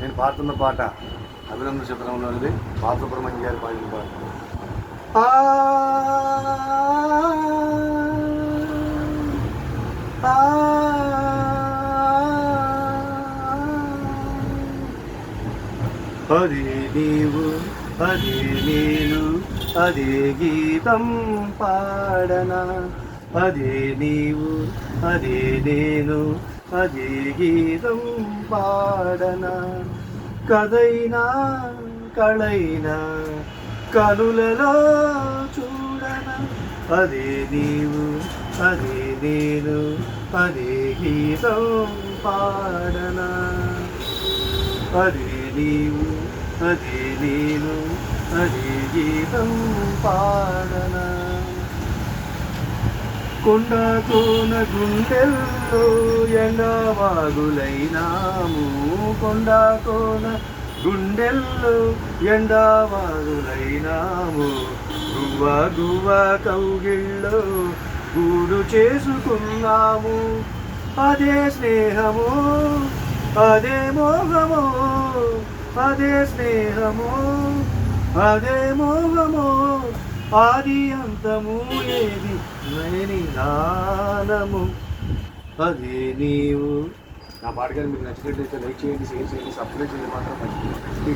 నేను పాడుతున్న పాట అభినందన చిత్రంలో ఉంది బాలసుబ్రహ్మణ్యం గారి పాడిన పాట. అదే నీవు అదే నేను అదే గీతం పాడనా? అదే నీవు అదే నేను అదే గీతం పాడనా. కదైనా కళైనా కనులలో చూడనా. అదే నీవు అదే నేను అదే గీతం పాడనా. అదే నీవు అదే నేను అదే గీతం పాడనా. కొండ కోన గుండెల్లో ఎండవాగులైనాము. కొండ కోన గుండెల్లో ఎండవాగులైనాము. గువ్వ గువ్వ కౌగిళ్ళో గూడు చేసుకున్నాము. అదే స్నేహము అదే మోహము అదే స్నేహము అదే మోహము. ఆది అంతము ఏది? లేని దానము అదే నీవు. నా పాట మీకు నచ్చినట్లయితే లైక్ చేయండి షేర్ చేయండి సబ్స్క్రైబ్ చేయండి మాత్రం మంచిది.